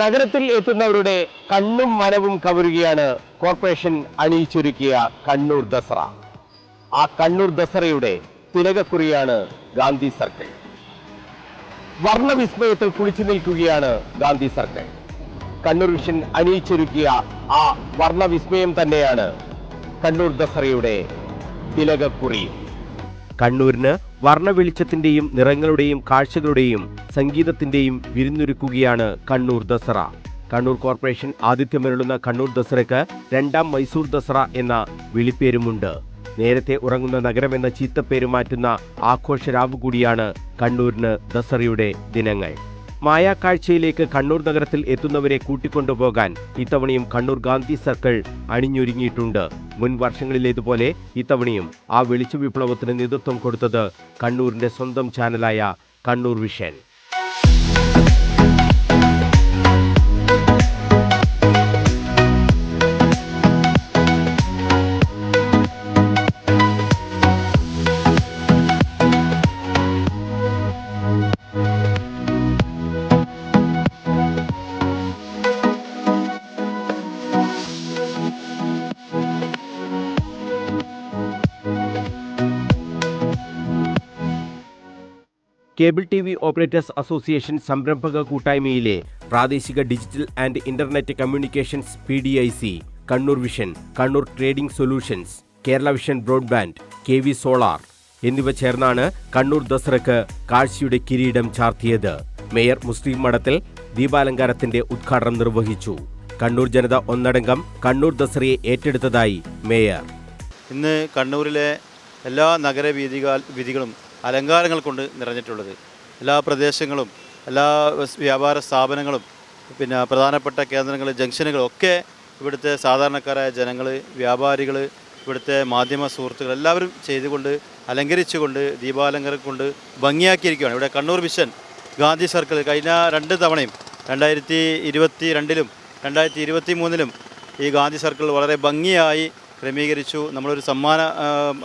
നഗരത്തിൽ എത്തുന്നവരുടെ കണ്ണും മനവും കവരുകയാണ് കോർപ്പറേഷൻ അണിയിച്ചൊരുക്കിയ കണ്ണൂർ ദസറ. ആ കണ്ണൂർ ദസറയുടെ തിലകക്കുറിയാണ് ഗാന്ധി സർക്കിൾ. വർണവിസ്മയത്തിൽ കുളിച്ചു നിൽക്കുകയാണ് ഗാന്ധി സർക്കിൾ. കണ്ണൂർ വിഷൻ അണിയിച്ചൊരുക്കിയ ആ വർണവിസ്മയം തന്നെയാണ് കണ്ണൂർ ദസറയുടെ തിലകക്കുറി. കണ്ണൂരിന് വർണ വെളിച്ചത്തിന്റെയും നിറങ്ങളുടെയും കാഴ്ചകളുടെയും സംഗീതത്തിന്റെയും വിരുന്നൊരുക്കുകയാണ് കണ്ണൂർ ദസറ. കണ്ണൂർ കോർപ്പറേഷൻ ആതിഥ്യമരുളുന്ന കണ്ണൂർ ദസറയ്ക്ക് രണ്ടാം മൈസൂർ ദസറ എന്ന വിളിപ്പേരുമുണ്ട്. നേരത്തെ ഉറങ്ങുന്ന നഗരമെന്ന ചീത്തപ്പേര് മാറ്റുന്ന ആഘോഷരാവ് കൂടിയാണ് കണ്ണൂരിന് ദസറയുടെ ദിനങ്ങൾ. മായാക്കാഴ്ചയിലേക്ക് കണ്ണൂർ നഗരത്തിൽ എത്തുന്നവരെ കൂട്ടിക്കൊണ്ടുപോകാൻ ഇത്തവണയും കണ്ണൂർ ഗാന്ധി സർക്കിൾ അണിഞ്ഞൊരുങ്ങിയിട്ടുണ്ട്. മുൻ വർഷങ്ങളിലേതുപോലെ ഇത്തവണയും ആ വെളിച്ച വിപ്ലവത്തിന് നേതൃത്വം കൊടുത്തത് കണ്ണൂരിന്റെ സ്വന്തം ചാനലായ Kannur vision. Cable T V operators association സംരംഭക കൂട്ടായ്മയിലെ പ്രാദേശിക digital and internet communications P D I C Kannur vision Kannur trading solutions Kerala vision broadband K V solar എന്നിവ ചേർന്നാണ് കണ്ണൂർ ദസറയ്ക്ക് കാഴ്ചയുടെ കിരീടം ചാർത്തിയത്. മേയർ മുസ്ലിം മഠത്തിൽ ദീപാലങ്കാരത്തിന്റെ ഉദ്ഘാടനം നിർവഹിച്ചു. കണ്ണൂർ ജനത ഒന്നടങ്കം കണ്ണൂർ ദസറയെ ഏറ്റെടുത്തതായി മേയർ. ഇന്ന് കണ്ണൂരിലെ എല്ലാ നഗരവീതികൾ വീതികളും അലങ്കാരങ്ങൾ കൊണ്ട് നിറഞ്ഞിട്ടുള്ളത്. എല്ലാ പ്രദേശങ്ങളും എല്ലാ വ്യാപാര സ്ഥാപനങ്ങളും പിന്നെ പ്രധാനപ്പെട്ട കേന്ദ്രങ്ങൾ ജംഗ്ഷനുകളും ഒക്കെ ഇവിടുത്തെ സാധാരണക്കാരായ ജനങ്ങൾ വ്യാപാരികൾ ഇവിടുത്തെ മാധ്യമ സുഹൃത്തുക്കൾ എല്ലാവരും ചെയ്തുകൊണ്ട് അലങ്കരിച്ചുകൊണ്ട് ദീപാലങ്കാരം കൊണ്ട് ഭംഗിയാക്കിയിരിക്കുകയാണ്. ഇവിടെ കണ്ണൂർ മിഷൻ ഗാന്ധി സർക്കിൾ കഴിഞ്ഞ രണ്ട് തവണയും രണ്ടായിരത്തി ഇരുപത്തി രണ്ടിലും രണ്ടായിരത്തി ഇരുപത്തി മൂന്നിലും ഈ ഗാന്ധി സർക്കിൾ വളരെ ഭംഗിയായി ക്രമീകരിച്ചു. നമ്മളൊരു സമ്മാന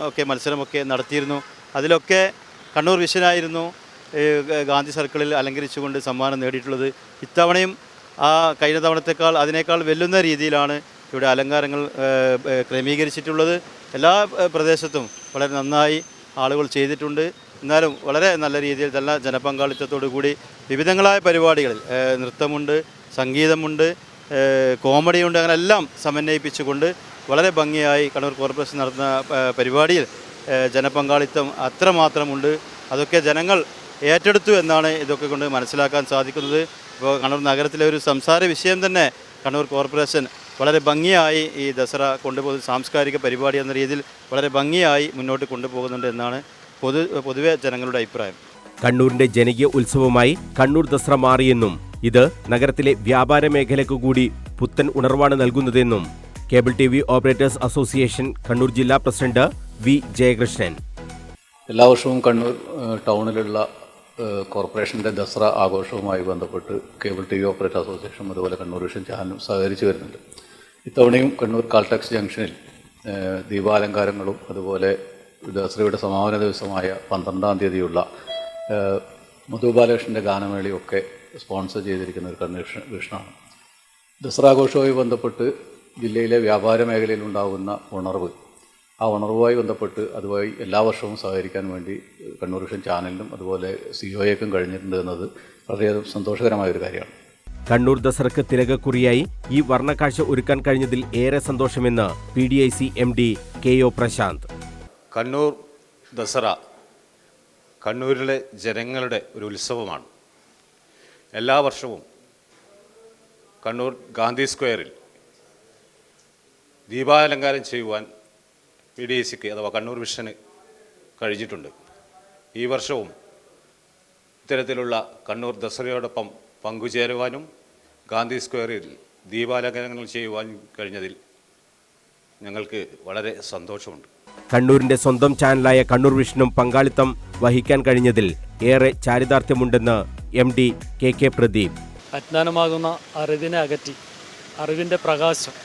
ഒക്കെ മത്സരമൊക്കെ നടത്തിയിരുന്നു. അതിലൊക്കെ കണ്ണൂർ വിശ്വനായിരുന്നു ഗാന്ധി സർക്കിളിൽ അലങ്കരിച്ചുകൊണ്ട് സമ്മാനം നേടിയിട്ടുള്ളത്. ഇത്തവണയും ആ കഴിഞ്ഞ തവണത്തേക്കാൾ അതിനേക്കാൾ വെല്ലുന്ന രീതിയിലാണ് ഇവിടെ അലങ്കാരങ്ങൾ ക്രമീകരിച്ചിട്ടുള്ളത്. എല്ലാ പ്രദേശത്തും വളരെ നന്നായി ആളുകൾ ചെയ്തിട്ടുണ്ട്. എന്നാലും വളരെ നല്ല രീതിയിൽ തന്നെ ജനപങ്കാളിത്തത്തോടു കൂടി വിവിധങ്ങളായ പരിപാടികളിൽ നൃത്തമുണ്ട് സംഗീതമുണ്ട് കോമഡിയുണ്ട് അങ്ങനെ എല്ലാം സമന്വയിപ്പിച്ചുകൊണ്ട് വളരെ ഭംഗിയായി കണ്ണൂർ കോർപ്പറേഷൻ നടത്തുന്ന പരിപാടിയിൽ ജനപങ്കാളിത്തം അത്രമാത്രമുണ്ട്. അതൊക്കെ ജനങ്ങൾ ഏറ്റെടുത്തു എന്നാണ് ഇതൊക്കെ കൊണ്ട് മനസ്സിലാക്കാൻ സാധിക്കുന്നത്. ഇപ്പോൾ കണ്ണൂർ നഗരത്തിലെ ഒരു സംസാര വിഷയം തന്നെ കണ്ണൂർ കോർപ്പറേഷൻ വളരെ ഭംഗിയായി ഈ ദസറ കൊണ്ടുപോകുന്ന സാംസ്കാരിക പരിപാടി എന്ന രീതിയിൽ വളരെ ഭംഗിയായി മുന്നോട്ട് കൊണ്ടുപോകുന്നുണ്ട് എന്നാണ് പൊതു പൊതുവെ ജനങ്ങളുടെ അഭിപ്രായം. കണ്ണൂരിന്റെ ജനകീയ ഉത്സവമായി കണ്ണൂർ ദസറ മാറിയെന്നും ഇത് നഗരത്തിലെ വ്യാപാര മേഖലയ്ക്ക് കൂടി പുത്തൻ ഉണർവാണ് നൽകുന്നതെന്നും cable T V operators association Kannur ജില്ലാ പ്രസിഡന്റ് വി ജയകൃഷ്ണൻ. എല്ലാ വർഷവും കണ്ണൂർ ടൗണിലുള്ള കോർപ്പറേഷന്റെ ദസറ ആഘോഷവുമായി ബന്ധപ്പെട്ട് cable T V operator association അതുപോലെ കണ്ണൂർ വിഷൻ ചാനലും സഹകരിച്ചു വരുന്നുണ്ട്. ഇത്തവണയും കണ്ണൂർ കാൽടാക്സ് ജംഗ്ഷനിൽ ദീപാലങ്കാരങ്ങളും അതുപോലെ ദസറയുടെ സമാപന ദിവസമായ പന്ത്രണ്ടാം തീയതിയുള്ള മധു ബാലകൃഷ്ണന്റെ ഗാനമേളയൊക്കെ സ്പോൺസർ ചെയ്തിരിക്കുന്ന ഒരു കണ്ണൂർ കൃഷ്ണാണ് ദസറാഘോഷവുമായി ബന്ധപ്പെട്ട് ജില്ലയിലെ വ്യാപാര മേഖലയിൽ ഉണ്ടാകുന്ന ഉണർവ് ആ ഉണർവുമായി ബന്ധപ്പെട്ട് അതുമായി എല്ലാ വർഷവും സഹകരിക്കാൻ വേണ്ടി കണ്ണൂർ വിഷൻ ചാനലിനും അതുപോലെ സി ഒയേക്കും കഴിഞ്ഞിട്ടുണ്ട് എന്നത് വളരെയധികം സന്തോഷകരമായ ഒരു കാര്യമാണ്. കണ്ണൂർ ദസറക്ക് തിലകക്കുറിയായി ഈ വർണക്കാഴ്ച ഒരുക്കാൻ കഴിഞ്ഞതിൽ ഏറെ സന്തോഷമെന്ന് P D I C M D K O Prashanth. Kannur Dasara കണ്ണൂരിലെ ജനങ്ങളുടെ ഒരു ഉത്സവമാണ്. എല്ലാ വർഷവും കണ്ണൂർ ഗാന്ധി സ്ക്വയറിൽ ദീപാലങ്കാരം ചെയ്യുവാൻ പി ഡി എ സിക്ക് അഥവാ കണ്ണൂർ മിഷന് കഴിഞ്ഞിട്ടുണ്ട്. ഈ വർഷവും ഇത്തരത്തിലുള്ള കണ്ണൂർ ദസറയോടൊപ്പം പങ്കുചേരുവാനും ഗാന്ധി സ്ക്വയറിൽ ദീപാലങ്കനങ്ങൾ ചെയ്യുവാനും കഴിഞ്ഞതിൽ ഞങ്ങൾക്ക് വളരെ സന്തോഷമുണ്ട്. കണ്ണൂരിന്റെ സ്വന്തം ചാനലായ കണ്ണൂർ വിഷ്ണും പങ്കാളിത്തം വഹിക്കാൻ കഴിഞ്ഞതിൽ ഏറെ ചാരിതാർത്ഥ്യമുണ്ടെന്ന് M D K K Pradeep. അജ്ഞാനമാകുന്ന അറിവിനെ അകറ്റി അറിവിന്റെ പ്രകാശം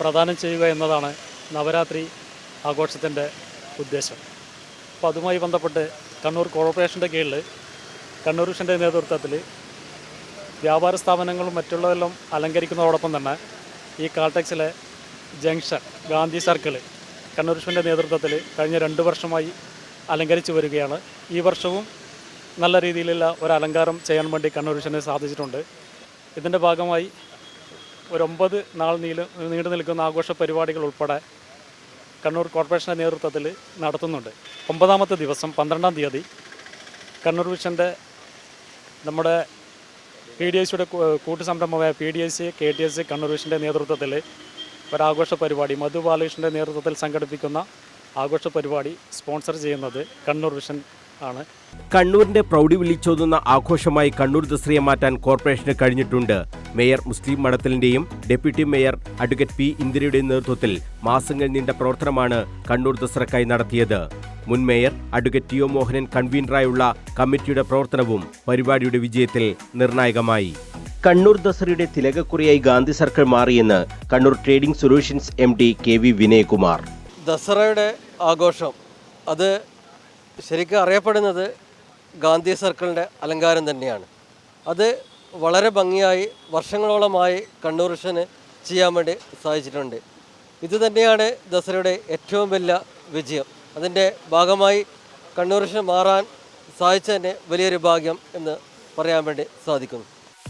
പ്രദാനം ചെയ്യുക എന്നതാണ് നവരാത്രി ആഘോഷത്തിന്റെ ഉദ്ദേശം. അപ്പോൾ അതുമായി ബന്ധപ്പെട്ട് കണ്ണൂർ കോർപ്പറേഷന്റെ കീഴിൽ കണ്ണൂർ വിഷന്റെ നേതൃത്വത്തിൽ വ്യാപാര സ്ഥാപനങ്ങളും മറ്റുള്ളതെല്ലാം അലങ്കരിക്കുന്നതോടൊപ്പം തന്നെ ഈ കാൾടെക്സിലെ ജംഗ്ഷൻ ഗാന്ധി സർക്കിൾ കണ്ണൂർ വിഷന്റെ നേതൃത്വത്തിൽ കഴിഞ്ഞ രണ്ട് വർഷമായി അലങ്കരിച്ചു വരികയാണ്. ഈ വർഷവും നല്ല രീതിയിലുള്ള ഒരു അലങ്കാരം ചെയ്യാൻ വേണ്ടി കണ്ണൂർ വിഷന് സാധിച്ചിട്ടുണ്ട്. ഇതിന്റെ ഭാഗമായി ഒരു ഒമ്പത് നാൾ നീല നീണ്ടു നിൽക്കുന്ന ആഘോഷ പരിപാടികൾ ഉൾപ്പെടെ കണ്ണൂർ കോർപ്പറേഷന്റെ നേതൃത്വത്തിൽ നടത്തുന്നുണ്ട്. ഒമ്പതാമത്തെ ദിവസം പന്ത്രണ്ടാം തീയതി കണ്ണൂർ വിഷന്റെ നമ്മുടെ പി ഡി എസ് സിയുടെ കൂട്ടുസംരംഭമായ P D S K T S Kannur വിഷന്റെ നേതൃത്വത്തിൽ ഒരാഘോഷ പരിപാടി മധു ബാലകൃഷ്ണന്റെ നേതൃത്വത്തിൽ സംഘടിപ്പിക്കുന്ന ആഘോഷ പരിപാടി സ്പോൺസർ ചെയ്യുന്നത് കണ്ണൂർ വിഷൻ ആണ്. കണ്ണൂരിന്റെ പ്രൗഢി വിളിച്ചോതുന്ന ആഘോഷമായി കണ്ണൂർ ദസറയെ മാറ്റാൻ കോർപ്പറേഷന് കഴിഞ്ഞിട്ടുണ്ട്. മേയർ മുസ്ലിം മഠത്തിലിന്റെയും ഡെപ്യൂട്ടി മേയർ അഡ്വക്കേറ്റ് പി ഇന്ദിരയുടെയും നേതൃത്വത്തിൽ മാസങ്ങൾ നീണ്ട പ്രവർത്തനമാണ് കണ്ണൂർ ദസറക്കായി നടത്തിയത്. മുൻ mayor advocate T O Mohanan കൺവീനറായുള്ള കമ്മിറ്റിയുടെ പ്രവർത്തനവും പരിപാടിയുടെ വിജയത്തിൽ നിർണായകമായി. കണ്ണൂർ ദസറയുടെ തിലകക്കുറിയായി ഗാന്ധി സർക്കിൾ മാറിയെന്ന് Kannur trading solutions M D K V Vinayakumar. ദസറയുടെ ആഘോഷം അത് ശരിക്കും അറിയപ്പെടുന്നത് ഗാന്ധി സർക്കിളിന്റെ അലങ്കാരം തന്നെയാണ്. അത് വളരെ ഭംഗിയായി വർഷങ്ങളോളമായി കണ്ണൂർഷന് ചെയ്യാൻ വേണ്ടി സാധിച്ചിട്ടുണ്ട്. ഇതുതന്നെയാണ് ദസറയുടെ ഏറ്റവും വലിയ വിജയം. അതിന്റെ ഭാഗമായി കണ്ണൂർഷന് മാറാൻ സാധിച്ചതന്നെ വലിയൊരു ഭാഗ്യം എന്ന് പറയാൻ വേണ്ടി സാധിക്കുന്നു.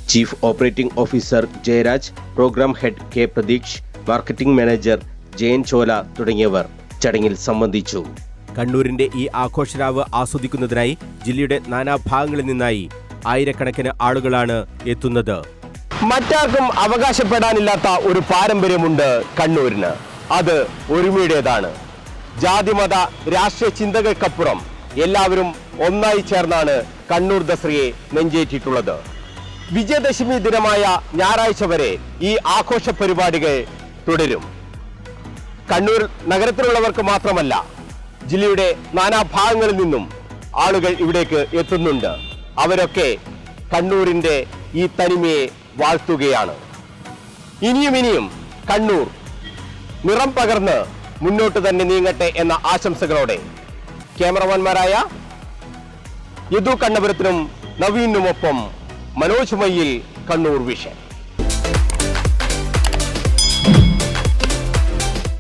Chief operating officer Jayaraj programme head K Pratheesh marketing manager Jayan Chola തുടങ്ങിയവർ ചടങ്ങിൽ സംബന്ധിച്ചു. കണ്ണൂരിന്റെ ഈ ആഘോഷരാവ് ആസ്വദിക്കുന്നതിനായി ജില്ലയുടെ നാനാഭാഗങ്ങളിൽ നിന്നായി ആയിരക്കണക്കിന് ആളുകളാണ് എത്തുന്നത്. മറ്റാർക്കും അവകാശപ്പെടാനില്ലാത്ത ഒരു പാരമ്പര്യമുണ്ട് കണ്ണൂരിന്. അത് ഒരുമയുടേതാണ്. ജാതിമത രാഷ്ട്രീയ ചിന്തകൾക്കപ്പുറം എല്ലാവരും ഒന്നായി ചേർന്നാണ് കണ്ണൂർ ദസറയെ നെഞ്ചേറ്റിട്ടുള്ളത്. വിജയദശമി ദിനമായ ഞായറാഴ്ച വരെ ഈ ആഘോഷ പരിപാടികൾ തുടരും. കണ്ണൂർ നഗരത്തിലുള്ളവർക്ക് മാത്രമല്ല ജില്ലയുടെ നാനാഭാഗങ്ങളിൽ നിന്നും ആളുകൾ ഇവിടേക്ക് എത്തുന്നുണ്ട്. അവരൊക്കെ കണ്ണൂരിന്റെ ഈ തനിമയെ വാഴ്ത്തുകയാണ്. ഇനിയും ഇനിയും കണ്ണൂർ നിറം പകർന്ന് മുന്നോട്ട് തന്നെ നീങ്ങട്ടെ എന്ന ആശംസകളോടെ ക്യാമറമാൻമാരായ യദു കണ്ണപുരത്തിനും നവീനുമൊപ്പം മനോജ് മയ്യിൽ കണ്ണൂർ വിഷൻ.